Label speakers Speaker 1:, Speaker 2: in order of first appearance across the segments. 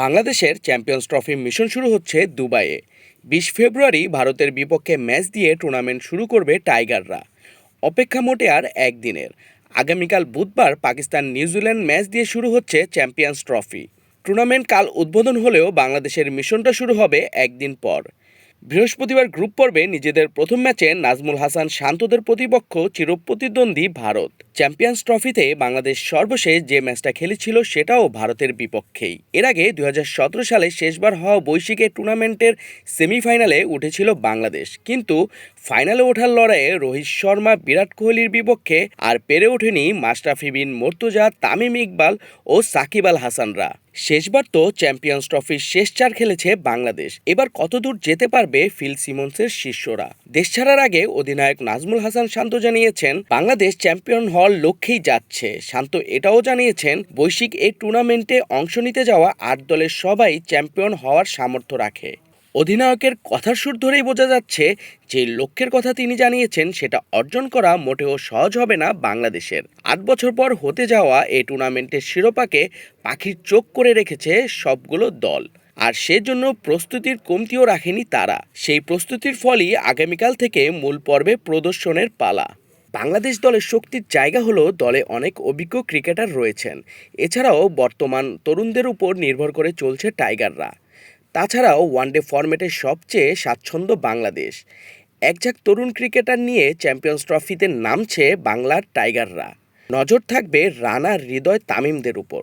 Speaker 1: বাংলাদেশের champions trophy mission শুরু হচ্ছে দুবাইয়ে। বিশ ফেব্রুয়ারি ভারতের বিপক্ষে ম্যাচ দিয়ে টুর্নামেন্ট শুরু করবে টাইগাররা। অপেক্ষা মোটে আর একদিনের। আগামীকাল বুধবার পাকিস্তান নিউজিল্যান্ড ম্যাচ দিয়ে শুরু হচ্ছে চ্যাম্পিয়ন্স ট্রফি। টুর্নামেন্ট কাল উদ্বোধন হলেও বাংলাদেশের মিশনটা শুরু হবে একদিন পর। বৃহস্পতিবার গ্রুপ পর্বে নিজেদের প্রথম ম্যাচে নাজমুল হাসান শান্তদের প্রতিপক্ষ চিরপ্রতিদ্বন্দ্বী ভারত। চ্যাম্পিয়ন্স ট্রফিতে বাংলাদেশ সর্বশেষ যে ম্যাচটা খেলেছিল সেটাও ভারতের বিপক্ষেই। এর আগে দুই সালে শেষবার হওয়া বৈশ্বিকের টুর্নামেন্টের সেমিফাইনালে উঠেছিল বাংলাদেশ। কিন্তু ফাইনালে ওঠার লড়াইয়ে রোহিত শর্মা, বিরাট কোহলির বিপক্ষে আর পেরে ওঠেনি মাশরাফি বিন মর্তুজা, তামিম ইকবাল ও সাকিব আল হাসানরা। শেষবার তো চ্যাম্পিয়ন্স ট্রফির শেষ চার খেলেছে বাংলাদেশ। এবার কতদূর যেতে পারবে ফিল সিমন্সের শিষ্যরা? দেশ ছাড়ার আগে অধিনায়ক নাজমুল হাসান শান্ত জানিয়েছেন, বাংলাদেশ চ্যাম্পিয়ন হওয়ার লক্ষ্যেই যাচ্ছে। শান্ত এটাও জানিয়েছেন, বৈশ্বিক এই টুর্নামেন্টে অংশ নিতে যাওয়া আট দলের সবাই চ্যাম্পিয়ন হওয়ার সামর্থ্য রাখে। অধিনায়কের কথার সুর ধরেই বোঝা যাচ্ছে, যে লক্ষ্যের কথা তিনি জানিয়েছেন সেটা অর্জন করা মোটেও সহজ হবে না বাংলাদেশের। আট বছর পর হতে যাওয়া এই টুর্নামেন্টের শিরোপাকে পাখির চোখ করে রেখেছে সবগুলো দল। আর সেজন্য প্রস্তুতির কমতিও রাখেনি তারা। সেই প্রস্তুতির ফলই আগামীকাল থেকে মূল পর্বে প্রদর্শনের পালা। বাংলাদেশ দলের শক্তির জায়গা হলো দলে অনেক অভিজ্ঞ ক্রিকেটার রয়েছেন। এছাড়াও বর্তমান তরুণদের উপর নির্ভর করে চলছে টাইগাররা। তাছাড়াও ওয়ানডে ফরম্যাটে সবচেয়ে স্বাচ্ছন্দ্য বাংলাদেশ। একঝাক তরুণ ক্রিকেটার নিয়ে চ্যাম্পিয়ন্স ট্রফিতে নামছে বাংলার টাইগাররা। নজর থাকবে রানা হৃদয় তামিমদের উপর।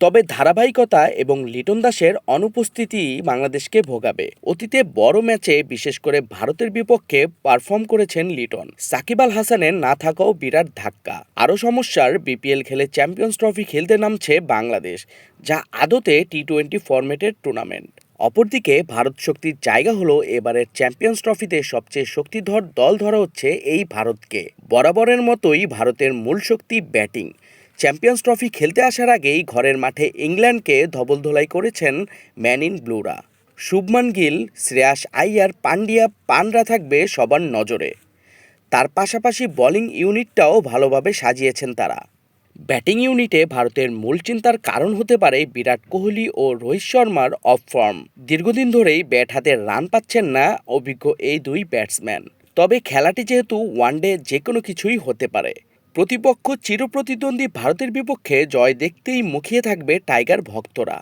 Speaker 1: তবে ধারাবাহিকতা এবং লিটন দাসের অনুপস্থিতি বাংলাদেশকে ভোগাবে। অতীতে বড় ম্যাচে বিশেষ করে ভারতের বিপক্ষে পারফর্ম করেছেন লিটন। সাকিব আল হাসানের না থাকাও বিরাট ধাক্কা। আরও সমস্যার বিপিএল খেলে চ্যাম্পিয়ন্স ট্রফি খেলতে নামছে বাংলাদেশ, যা আদতে টি টোয়েন্টি ফরম্যাটের টুর্নামেন্ট। অপরদিকে ভারত শক্তির জায়গা হলো এবারের চ্যাম্পিয়ন্স ট্রফিতে সবচেয়ে শক্তিধর দল ধরা হচ্ছে এই ভারতকে। বরাবরের মতোই ভারতের মূল শক্তি ব্যাটিং। চ্যাম্পিয়ন্স ট্রফি খেলতে আসার আগেই ঘরের মাঠে ইংল্যান্ডকে ধবলধোলাই করেছেন ম্যান ইন ব্লুরা। শুভমান গিল, শ্রেয়াস আইয়ার, পান্ডিয়া, পানরা থাকবে সবার নজরে। তার পাশাপাশি বোলিং ইউনিটটাও ভালোভাবে সাজিয়েছেন তারা। ব্যাটিং ইউনিটে ভারতের মূল চিন্তার কারণ হতে পারে বিরাট কোহলি ও রোহিত শর্মার অফ ফর্ম। দীর্ঘদিন ধরেই ব্যাট হাতে রান পাচ্ছেন না অভিজ্ঞ এই দুই ব্যাটসম্যান। তবে খেলাটি যেহেতু ওয়ানডে যে কোনো কিছুই হতে পারে। প্রতিপক্ষ চিরপ্রতিদ্বন্দ্বী ভারতের বিপক্ষে জয় দেখতেই মুখিয়ে থাকবে টাইগার ভক্তরা।